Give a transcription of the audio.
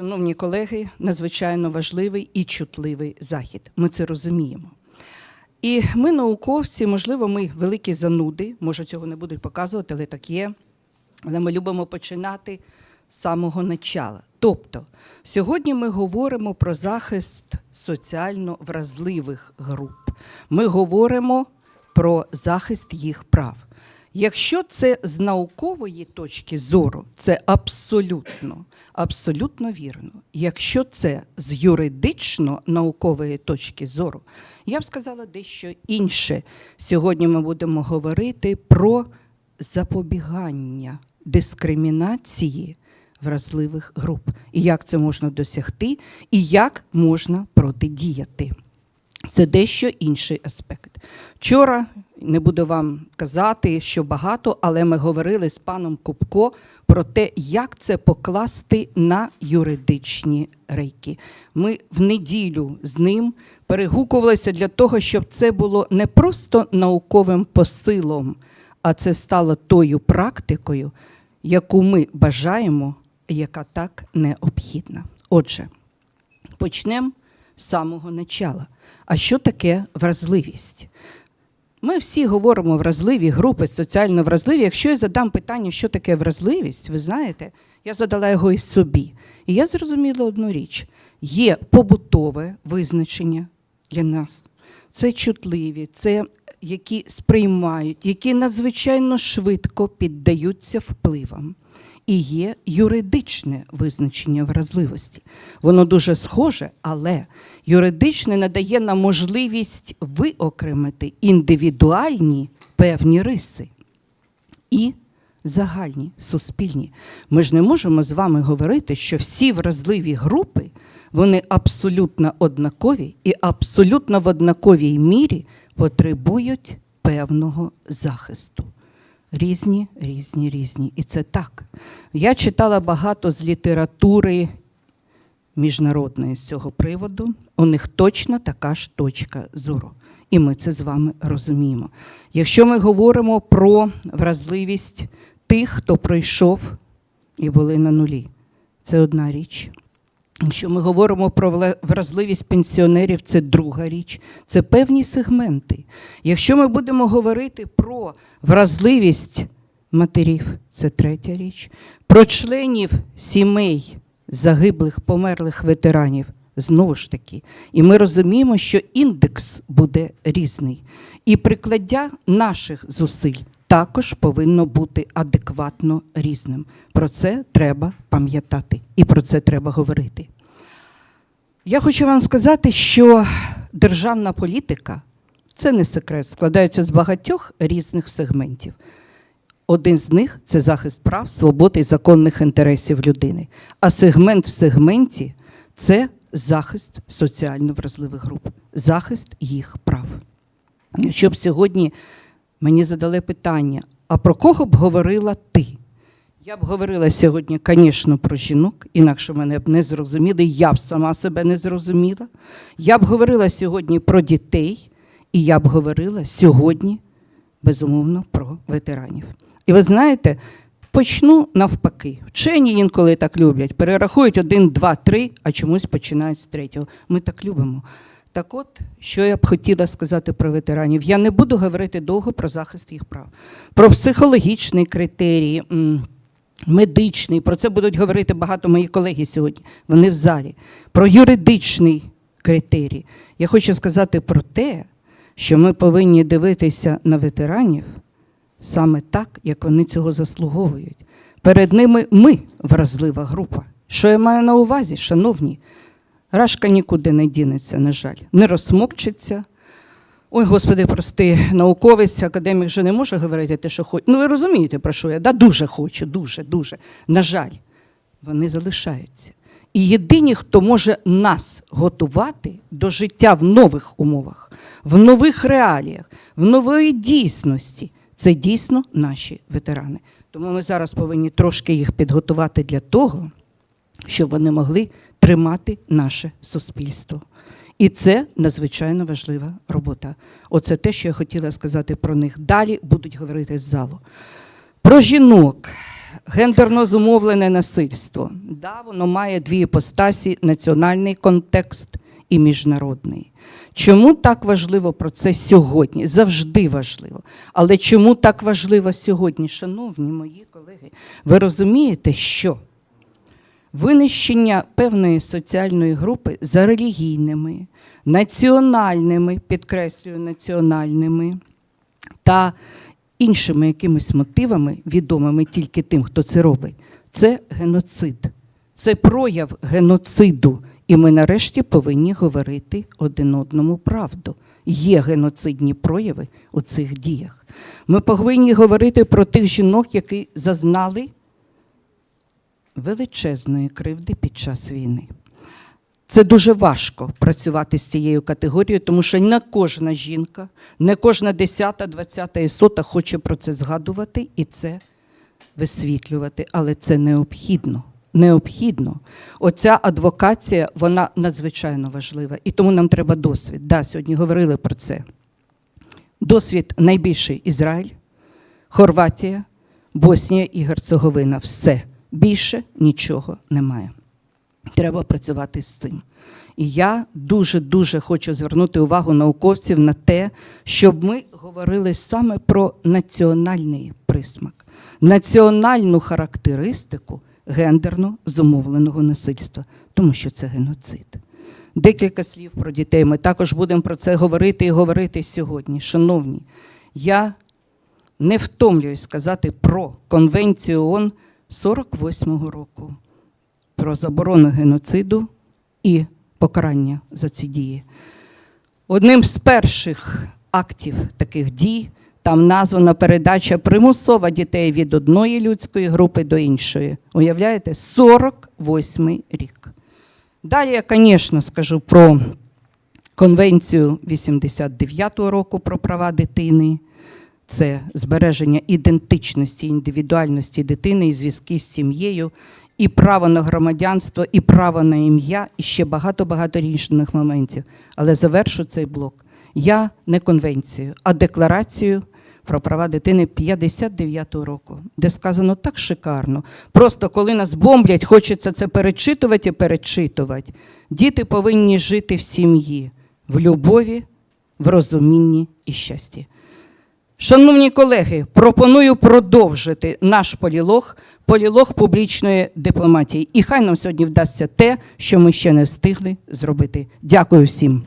Шановні колеги, надзвичайно важливий і чутливий захід. Ми це розуміємо. І ми, науковці, можливо, ми великі зануди, може, цього не будуть показувати, але так є. Але ми любимо починати з самого начала. Тобто, сьогодні ми говоримо про захист соціально вразливих груп. Ми говоримо про захист їх прав. Якщо це з наукової точки зору, це абсолютно, абсолютно вірно. Якщо це з юридично-наукової точки зору, я б сказала дещо інше. Сьогодні ми будемо говорити про запобігання дискримінації вразливих груп, і як це можна досягти, і як можна протидіяти. Це дещо інший аспект. Вчора не буду вам казати, що багато, але ми говорили з паном Кубко про те, як це покласти на юридичні рейки. Ми в неділю з ним перегукувалися для того, щоб це було не просто науковим посилом, а це стало тою практикою, яку ми бажаємо, яка так необхідна. Отже, почнемо самого начала. А що таке вразливість? Ми всі говоримо вразливі групи, соціально вразливі. Якщо я задам питання, що таке вразливість, ви знаєте, я задала його і собі. І я зрозуміла одну річ: є побутове визначення для нас. Це чутливі, це які сприймають, які надзвичайно швидко піддаються впливам. І є юридичне визначення вразливості. Воно дуже схоже, але юридичне надає нам можливість виокремити індивідуальні певні риси і загальні, суспільні. Ми ж не можемо з вами говорити, що всі вразливі групи вони абсолютно однакові і абсолютно в однаковій мірі потребують певного захисту. Різні, різні, різні. І це так. Я читала багато з літератури міжнародної з цього приводу. У них точно така ж точка зору. І ми це з вами розуміємо. Якщо ми говоримо про вразливість тих, хто пройшов і були на нулі, це одна річ. Якщо ми говоримо про вразливість пенсіонерів, це друга річ, це певні сегменти. Якщо ми будемо говорити про вразливість матерів, це третя річ, про членів сімей загиблих, померлих ветеранів, знову ж таки. І ми розуміємо, що індекс буде різний. І прикладдя наших зусиль також повинно бути адекватно різним. Про це треба пам'ятати і про це треба говорити. Я хочу вам сказати, що державна політика це не секрет, складається з багатьох різних сегментів. Один з них це захист прав, свободи і законних інтересів людини. А сегмент в сегменті це захист соціально вразливих груп, захист їх прав. Щоб сьогодні мені задали питання: а про кого б говорила ти? Я б говорила сьогодні, звісно, про жінок, інакше мене б не зрозуміли, я б сама себе не зрозуміла. Я б говорила сьогодні про дітей, і я б говорила сьогодні, безумовно, про ветеранів. І ви знаєте, почну навпаки. Вчені інколи так люблять. Перерахують один, два, три, а чомусь починають з третього. Ми так любимо. Так от, що я б хотіла сказати про ветеранів. Я не буду говорити довго про захист їх прав, про психологічні критерії, медичний. Про це будуть говорити багато мої колеги сьогодні. Вони в залі. Про юридичний критерій. Я хочу сказати про те, що ми повинні дивитися на ветеранів саме так, як вони цього заслуговують. Перед ними ми вразлива група. Що я маю на увазі, шановні? Рашка нікуди не дінеться, на жаль, не розсмокчиться. Ой, господи, прости, науковець, академік вже не може говорити те, що хоче. Ну, ви розумієте, про що я? Да, дуже хочу, дуже, дуже. На жаль, вони залишаються. І єдині, хто може нас готувати до життя в нових умовах, в нових реаліях, в нової дійсності, це дійсно наші ветерани. Тому ми зараз повинні трошки їх підготувати для того, щоб вони могли тримати наше суспільство. І це надзвичайно важлива робота. Оце те, що я хотіла сказати про них. Далі будуть говорити з залу. Про жінок. гендерно зумовлене насильство. Да, воно має дві іпостасі: національний контекст і міжнародний. Чому так важливо про це сьогодні? Завжди важливо. Але чому так важливо сьогодні, шановні мої колеги? Ви розумієте, що винищення певної соціальної групи за релігійними, національними, підкреслюю, національними та іншими якимись мотивами, відомими тільки тим, хто це робить, це геноцид. Це прояв геноциду. І ми нарешті повинні говорити один одному правду. Є геноцидні прояви у цих діях. Ми повинні говорити про тих жінок, які зазнали величезної кривди під час війни. Це дуже важко працювати з цією категорією, тому що не кожна жінка, не кожна десята, двадцята і сота хоче про це згадувати і це висвітлювати, але це необхідно. Необхідно. Оця адвокація, вона надзвичайно важлива. І тому нам треба досвід. Да, сьогодні говорили про це. Досвід найбільший Ізраїль, Хорватія, Боснія і Герцеговина. Все. Більше нічого немає. Треба працювати з цим. І я дуже-дуже хочу звернути увагу науковців на те, щоб ми говорили саме про національний присмак, національну характеристику гендерно зумовленого насильства, тому що це геноцид. Декілька слів про дітей. Ми також будемо про це говорити і говорити сьогодні. Шановні, я не втомлююсь сказати про Конвенцію ООН 48-го року про заборону геноциду і покарання за ці дії. Одним з перших актів таких дій там названа передача примусова дітей від одної людської групи до іншої. Уявляєте? 48 рік. Далі я, звісно, скажу про Конвенцію 89-го року про права дитини. Це збереження ідентичності, індивідуальності дитини і зв'язки з сім'єю, і право на громадянство, і право на ім'я, і ще багато-багато інших моментів. Але завершу цей блок. Я не конвенцію, а декларацію про права дитини 59-го року, де сказано так шикарно. Просто коли нас бомблять, хочеться це перечитувати і перечитувати. Діти повинні жити в сім'ї, в любові, в розумінні і щасті. Шановні колеги, пропоную продовжити наш полілог, полілог публічної дипломатії. І хай нам сьогодні вдасться те, що ми ще не встигли зробити. Дякую всім.